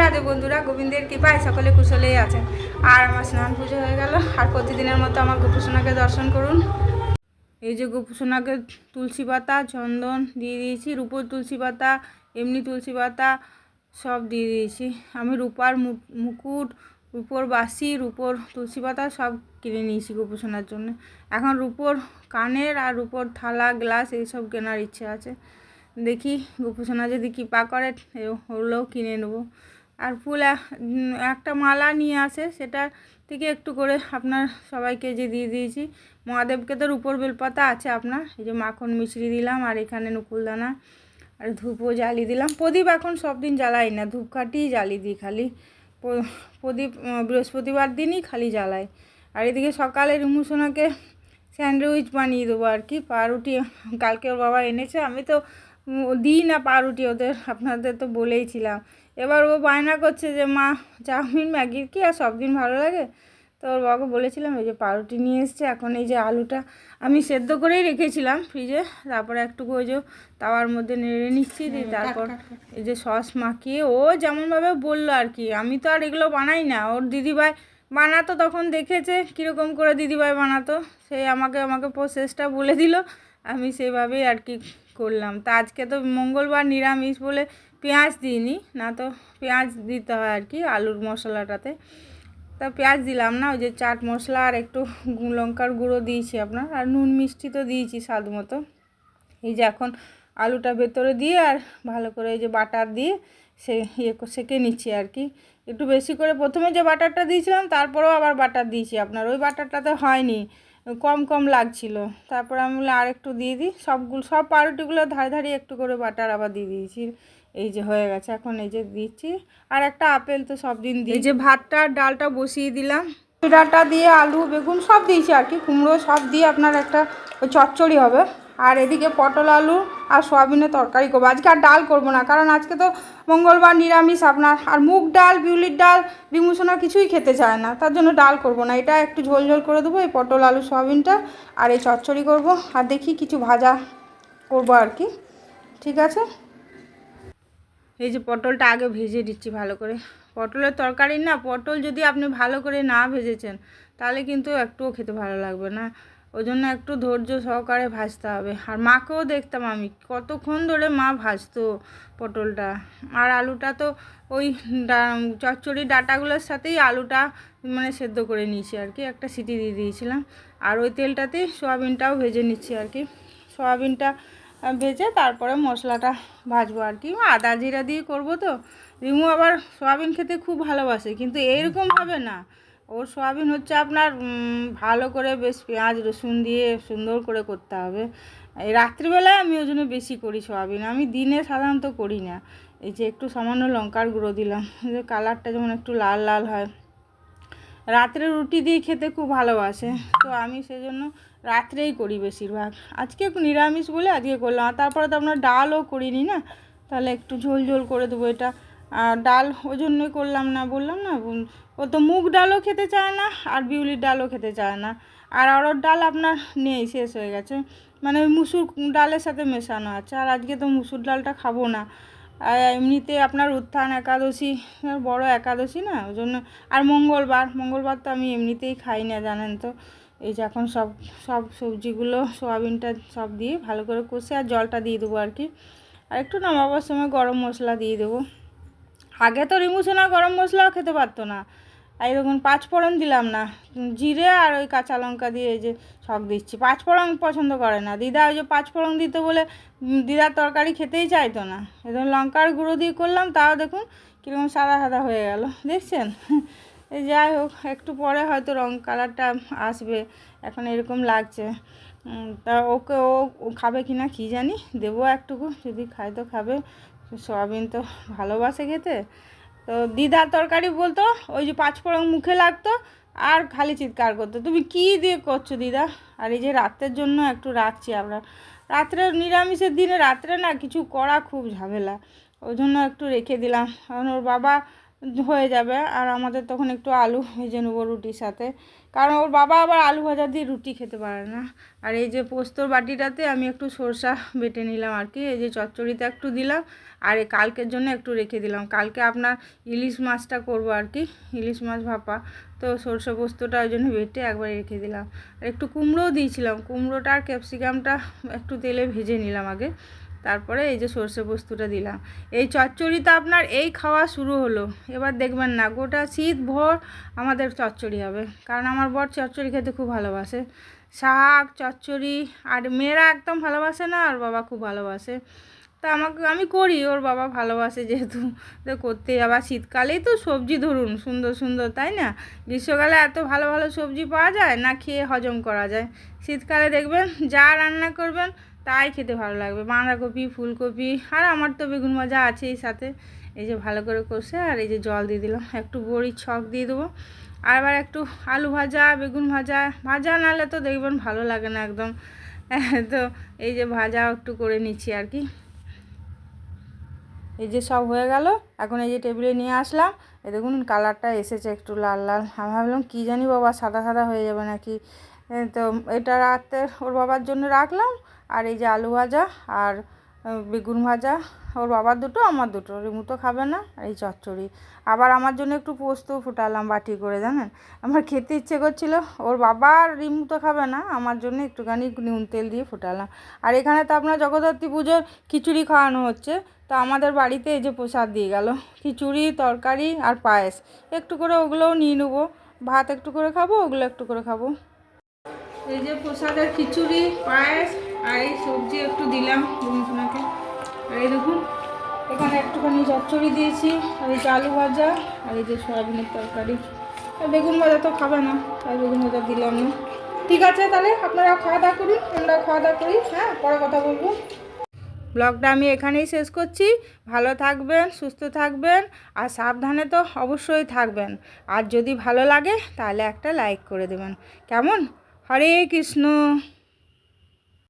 রাধে বন্ধুরা, গোবিন্দের কৃপায় সকলে কুশলেই আছেন। আর আমার স্নান পুজো হয়ে গেল। আর প্রতিদিনের মতো আমার গোপুসোনাকে দর্শন করুন। এই যে গোপুসোনাকে তুলসী পাতা, চন্দন দিয়ে দিয়েছি, রূপোর তুলসী পাতা, এমনি তুলসী পাতা সব দিয়ে দিয়েছি। আমি রূপার মুকুট রূপোর বাসি রূপোর তুলসী পাতা সব কিনে নিয়েছি গোপুসোনার জন্য। এখন রূপোর কানের আর রূপোর থালা, গ্লাস এইসব কেনার ইচ্ছে আছে। দেখি গোপুসোনা যদি কৃপা করে, এ হলেও কিনে নেব। আর ফুল এক- একটা মালা নিয়ে আসে, সেটা থেকে একটু করে আপনার সবাইকে যে দিয়ে দিয়েছি। মহাদেবকে তো রূপোর বেলপাতা আছে আপনার, এই যে মাখন মিশ্রি দিলাম, আর এখানে নকুলদানা আর ধূপও জ্বালিয়ে দিলাম। প্রদীপ এখন সব দিন জ্বালাই না, ধূপকাঠিই জ্বালিয়ে দিই খালি। প্রদীপ বৃহস্পতিবার দিনই খালি জ্বালায়। আর এদিকে সকালে রিমুসোনাকে স্যান্ডউইচ বানিয়ে দেবো আর কি, পাউরুটি। কালকে ওর বাবা এনেছে, আমি তো দিই না পাউরুটি, ওদের আপনাদের তো বলেইছিলাম। এবার ও বায়না করছে যে, মা, চাউমিন, ম্যাগির কি, আর সব দিন ভালো লাগে? তো ওর বাবাকে বলেছিলাম এই যে পাউরুটি নিয়ে এসছে এখন এই যে আলুটা আমি সেদ্ধ করেই রেখেছিলাম ফ্রিজে। তারপরে একটুকু ওই যে তাওয়ার মধ্যে নেড়ে নিচ্ছি দিয়ে তারপর এই যে সস মাখিয়ে ও যেমনভাবে বলল আর কি। আমি তো আর এগুলো বানাই না। ওর দিদিভাই বানাতো তখন দেখেছে কীরকম করে দিদিভাই বানাতো। সেই আমাকে আমাকে প্রসেসটা বলে দিল। আমি সেভাবেই আর কি করলাম। তা আজকে তো মঙ্গলবার নিরামিষ বলে পেঁয়াজ দিইনি না তো পেঁয়াজ দিতে হয় আর কি আলুর মশলাটাতে। তা পেঁয়াজ দিলাম না, ওই যে চাট মশলা আর একটু লঙ্কার গুঁড়ো দিয়েছি আপনার, আর নুন মিষ্টি তো দিয়েছি স্বাদ মতো। এই যে এখন আলুটা ভেতরে দিয়ে আর ভালো করে এই যে বাটার দিয়ে সে ইয়ে সেঁকে নিচ্ছি আর কি। একটু বেশি করে প্রথমে যে বাটারটা দিয়েছিলাম, তারপরেও আবার বাটার দিয়েছি আপনার, ওই বাটারটাতে হয়নি, কম কম লাগছিল। তারপর আমি বলে আর একটু দিয়ে দিই, সবগুলো, সব পাউরুটিগুলো ধারে ধারে একটু করে বাটার আবার দিয়ে দিয়েছি। এই যে হয়ে গেছে এখন এই যে দিচ্ছি। আর একটা আপেল তো সব দিন দিই। এই যে ভাতটা আর ডালটা বসিয়ে দিলাম। ডাটা দিয়ে আলু বেগুন সব দিয়েছি আর কি কুমড়ো সব দিয়ে আপনার একটা ওই চচ্চড়ি হবে। আর এদিকে পটল আলু আর সোয়াবিনের তরকারি করব। আজকে আর ডাল করব না কারণ আজকে তো মঙ্গলবার নিরামিষ আপনার। আর মুগ ডাল বিউলির ডাল রিমুসোনা কিছুই খেতে চায় না তার জন্য ডাল করব না। এটা একটু ঝোল ঝোল করে দেবো এই পটল আলু সোয়াবিনটা আর এই চচ্চড়ি করব। আর দেখি কিছু ভাজা করব আর কি। ঠিক আছে? এই যে পটলটা আগে ভেজে দিচ্ছি ভালো করে। পটলের তরকারি না, পটল যদি আপনি ভালো করে না ভেজেছেন, তাহলে কিন্তু একটুও খেতে ভালো লাগবে না। ওই জন্য একটু ধৈর্য সহকারে ভাজতে হবে। আর মাকেও দেখতাম আমি, কতক্ষণ ধরে মা ভাজতো পটলটা। আর আলুটা তো ওই চচ্চড়ি ডাটাগুলোর সাথেই আলুটা মানে সেদ্ধ করে নিয়েছি আর কি, একটা সিটি দিয়ে দিয়েছিলাম। আর ওই তেলটাতেই সয়াবিনটাও ভেজে নিচ্ছি আর কি। সয়াবিনটা ভেজে তারপরে মশলাটা ভাজবো আর কি। আদা জিরা দিয়ে করব তো রিমু আবার সয়াবিন খেতে খুব ভালোবাসে কিন্তু এইরকমভাবে না। ওর সয়াবিন হচ্ছে আপনার ভালো করে বেশ পেঁয়াজ রসুন দিয়ে সুন্দর করে করতে হবে। এই রাত্রিবেলায় আমি ওই জন্য বেশি করি সয়াবিন আমি দিনে সাধারণত করি না। এই যে একটু সামান্য লঙ্কার গুঁড়ো দিলাম যে কালারটা যেমন একটু লাল লাল হয়। রাত্রে রুটি দিয়ে খেতে খুব ভালোবাসে। তো আমি সেজন্য রাত্রেই করি বেশিরভাগ। আজকে নিরামিষ বলে আজকে করলাম। আর তারপরে তো আপনার ডালও করিনি না? তাহলে একটু ঝোল ঝোল করে দেবো এটা। আর ডাল ওই জন্যই করলাম না, বললাম না ও তো মুগ ডালও খেতে চায় না আর বিউলির ডালও খেতে চায় না। আর অরড় ডাল আপনার নেই, শেষ হয়ে গেছে। মানে মুসুর ডালের সাথে মেশানো আছে। আর আজকে তো মুসুর ডালটা খাব না। আর এমনিতে আপনার উত্থান একাদশী, বড় একাদশী না, ওই জন্য, আর মঙ্গলবার মঙ্গলবার তো আমি এমনিতেই খাই না, জানেন তো, এই যে এখন সব সব সবজিগুলো, সোয়াবিনটা সব দিয়ে ভালো করে কষে আর জলটা দিয়ে দেবো আর কি। আর একটু নামাবার সময় গরম মশলা দিয়ে দেবো। আগে তো রিমুসোনা গরম মশলাও খেতে পারতো না আর এরকম পাঁচ ফোড়ন দিলাম না, জিরে আর ওই কাঁচা লঙ্কা দিয়ে এই যে শখ দিচ্ছি। পাঁচ ফোড়ন পছন্দ করে না। দিদা ওই যে পাঁচ ফোড়ন দিতে বলে দিদার তরকারি খেতেই চাইতো না। এরকম লঙ্কার গুঁড়ো দিয়ে করলাম, তাও দেখুন কীরকম সাদা সাদা হয়ে গেল। দেখছেন? যাই হোক, একটু পরে হয়তো রং কালারটা আসবে। এখন এরকম লাগছে। তা ওকে ও খাবে কি না কী জানি, দেবো একটুকু। যদি খায় তো খাবে। সয়াবিন তো ভালোবাসে খেতে। তো দিদার তরকারি বলতো, ওই যে পাঁচ ফোড়ন মুখে লাগতো আর খালি চিৎকার করতো। তুমি কি দিয়ে করছ দিদা? আর এই যে রাত্রের জন্য একটু রাখছি আমরা। রাত্রে নিরামিষের দিনে রাত্রে না কিছু করা খুব ঝামেলা। ওই জন্য একটু রেখে দিলাম। কারণ ওর বাবা হয়ে যাবে আর আমাদের তখন একটু আলু ভেজে নেব রুটির সাথে। কারণ ওর বাবা আবার আলু ভাজা দিয়ে রুটি খেতে পারে না। আর এই যে পোস্তর বাটিটাতে আমি একটু সরষা বেটে নিলাম আর কি, এই যে চচ্চড়িতে একটু দিলাম আর এই কালকের জন্য একটু রেখে দিলাম। কালকে আপনার ইলিশ মাছটা করব আর কি, ইলিশ মাছ ভাপা। তো সরষে পোস্তটা ওই জন্য বেটে একবার রেখে দিলাম। আর একটু কুমড়োও দিয়েছিলাম, কুমড়োটা আর ক্যাপসিকামটা একটু তেলে ভেজে নিলাম আগে। তারপরে এই যে সর্ষে পোস্তটা দিলাম। এই চচ্চড়িটা আপনার এই খাওয়া শুরু হলো। এবার দেখবেন না, গোটা শীত ভোর আমাদের চচ্চড়ি হবে। কারণ আমার বর চচ্চড়ি খেতে খুব ভালোবাসে। শাক, চচ্চড়ি আর মেয়েরা একদম ভালোবাসে না, আর বাবা খুব ভালোবাসে। তা আমাকে, আমি করি, ওর বাবা ভালোবাসে যেহেতু। তো করতেই, আবার শীতকালেই তো সবজি ধরুন, সুন্দর সুন্দর, তাই না? গ্রীষ্মকালে এত ভালো ভালো সবজি পাওয়া যায়, না খেয়ে হজম করা যায়। শীতকালে দেখবেন যা রান্না করবেন তাই খেতে ভালো লাগবে। বাঁধাকপি, ফুলকপি, আর আমার তো বেগুন ভাজা আছেই সাথে। এই যে ভালো করে কষে আর এই যে জল দিয়ে দিলাম। একটু বড়ির ছক দিয়ে দেবো। আর এবার একটু আলু ভাজা, বেগুন ভাজা ভাজা নাহলে তো দেখবেন ভালো লাগে না একদম। তো এই যে ভাজা একটু করে নিচ্ছি আর কি। এই যে সব হয়ে গেল। এখন এই যে টেবিলে নিয়ে আসলাম। এই দেখুন কালারটা এসেছে একটু লাল লাল। আমি ভাবলাম, কী জানি বাবা, সাদা সাদা হয়ে যাবে নাকি? তো এটা রাতে ওর বাবার জন্য রাখলাম। আর এই যে আলু ভাজা আর বেগুন ভাজা, ওর বাবার দুটো, আমার দুটো, রিমু তো খাবে না এই চচ্চড়ি। আবার আমার জন্য একটু পোস্ত ফুটালাম বাটি করে, জানেন? আমার খেতে ইচ্ছে করছিল, ওর বাবা আর রিমু তো খাবে না, আমার জন্য একটুখানি নুন তেল দিয়ে ফুটালাম। আর এখানে তো আপনার জগদ্ধাত্রী পুজোর খিচুড়ি খাওয়ানো হচ্ছে, তো আমাদের বাড়িতে এই যে প্রসাদ দিয়ে গেল, খিচুড়ি, তরকারি আর পায়েস। একটু করে ওগুলোও নিয়ে নেব, ভাত একটু করে খাব, ওগুলো একটু করে খাব। এই যে প্রসাদের খিচুড়ি, পায়েস আর এই সবজি একটু দিলাম সোনাকে আর এই দেখুন, এখানে একটুখানি চচ্চড়ি দিয়েছি, আর এই যে আলু ভাজা, আর এই যে সয়াবিনের তরকারি। আর বেগুন ভাজা তো খাবে না, তাই বেগুন ভাজা দিলাম না। ঠিক আছে তাহলে, আপনারা খাওয়া দাওয়া করুন, আমরা খাওয়া দাওয়া করি হ্যাঁ পরে কথা বলব। ব্লগটা আমি এখানেই শেষ করছি। ভালো থাকবেন, সুস্থ থাকবেন, আর সাবধানে তো অবশ্যই থাকবেন। আর যদি ভালো লাগে, তাহলে একটা লাইক করে দেবেন। কেমন? হরে কৃষ্ণ।